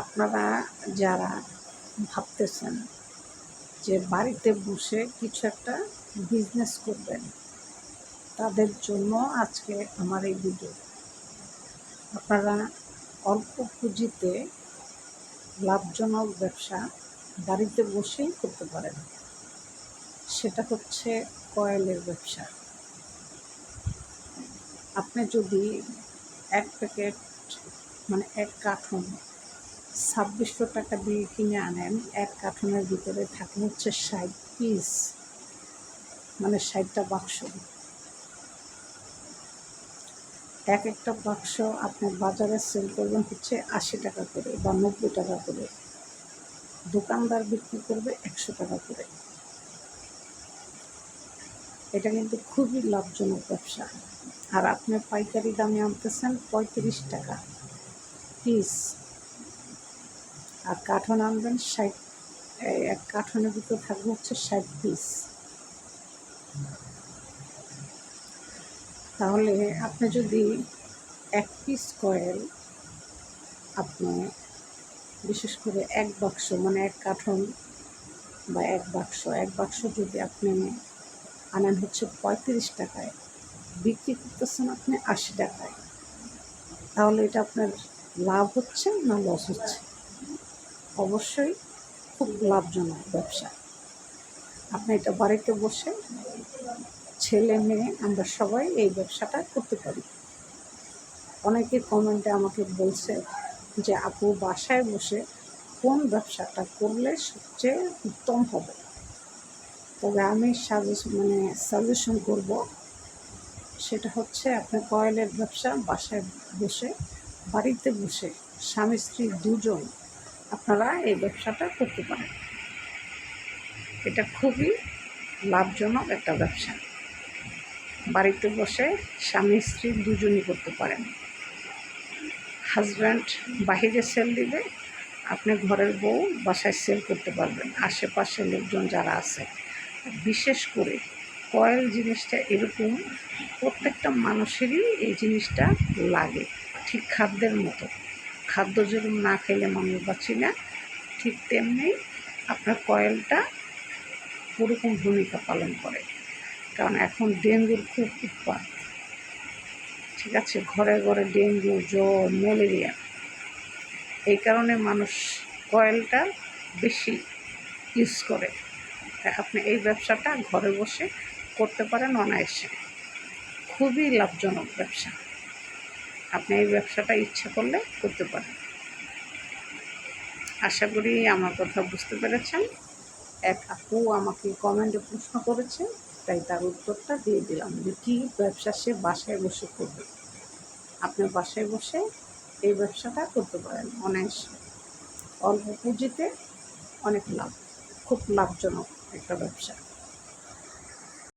আপনারা যারা ভাবতেছেন যে বাড়িতে বসে কিছু একটা বিজনেস করবেন, তাদের জন্য আজকে আমার এই ভিডিও আপনারা অল্প পুঁজিতে লাভজনক ব্যবসা বাড়িতে বসেই করতে পারেন। সেটা হচ্ছে কয়েলের ব্যবসা। আপনি যদি এক প্যাকেট মানে এক কার্টন ছাব্বিশশো টাকা দিয়ে কিনে আনেন। এক কার্টনের ভিতরে থাকে হচ্ছে ষাট পিস মানে ষাটটা বাক্স। এক একটা বাক্স আপনি বাজারে সেল করবেন হচ্ছে আশি টাকা করে বা নব্বই টাকা করে। দোকানদার বিক্রি করবে একশো টাকা করে। এটা কিন্তু খুবই লাভজনক ব্যবসা। আর আপনি পাইকারি দামে আনতেছেন পঁয়ত্রিশ টাকা পিস আর কাঠন আনবেন ষাট এক কাঠনের ভিতর থাকবে হচ্ছে ষাট পিস তাহলে আপনি যদি এক পিস কয়েল আপনি বিশেষ করে এক বাক্স মানে এক কার্টন বা এক বাক্স এক বাক্স যদি আপনি আনেন হচ্ছে পঁয়ত্রিশ টাকায়, বিক্রি করতেছেন আপনি আশি টাকায়, তাহলে এটা আপনার লাভ হচ্ছে না লস হচ্ছে? অবশ্যই খুব লাভজনক ব্যবসা। আপনি এটা বাড়িতে বসে ছেলে মেয়ে, আমরা সবাই এই ব্যবসাটা করতে পারি। অনেকে কমেন্টে আমাকে বলছে যে, আপু, বাসায় বসে কোন ব্যবসাটা করলে সবচেয়ে উত্তম হবে? তবে আমি সাজেস মানে সাজেশন করব, সেটা হচ্ছে আপনার কয়েলের ব্যবসা, বাসায় বসে, বাড়িতে বসে স্বামী স্ত্রী দুজন আপনারা এই ব্যবসাটা করতে পারেন। এটা খুবই লাভজনক একটা ব্যবসা। বাড়িতে বসে স্বামী, স্ত্রী দুজনই করতে পারেন। হাজব্যান্ড বাহিরে সেল দিবে, আপনি ঘরের বউ বাসায় সেল করতে পারবেন। আশেপাশে লোকজন যারা আছে, বিশেষ করে কয়েল জিনিসটা এরকম প্রত্যেকটা মানুষেরই এই জিনিসটা লাগে, ঠিক খাদ্যের মতো। খাদ্য যেরকম না খেলে মানুষ বাঁচি না, ঠিক তেমনি আপনার কয়েলটা ওরকম ভূমিকা পালন করে। কারণ এখন ডেঙ্গুর খুব উৎপাদ ঠিক আছে, ঘরে ঘরে ডেঙ্গু, জ্বর, ম্যালেরিয়া। এই কারণে মানুষ কয়েলটা বেশি ইউজ করে। আপনি এই ব্যবসাটা ঘরে বসে করতে পারেন অনায়াসে। খুবই লাভজনক ব্যবসা। আপনি এই ব্যবসাটা ইচ্ছা করলে করতে পারেন। আশা করি আমার কথা বুঝতে পেরেছেন। এক আপু আমাকে কমেন্টে প্রশ্ন করেছে, তাই তার উত্তরটা দিয়ে দিলাম যে কী ব্যবসা সে বাসায় বসে করবে। আপনি বাসায় বসে এই ব্যবসাটা করতে পারেন অনায়াসে। অল্প পুঁজিতে অনেক লাভ, খুব লাভজনক একটা ব্যবসা।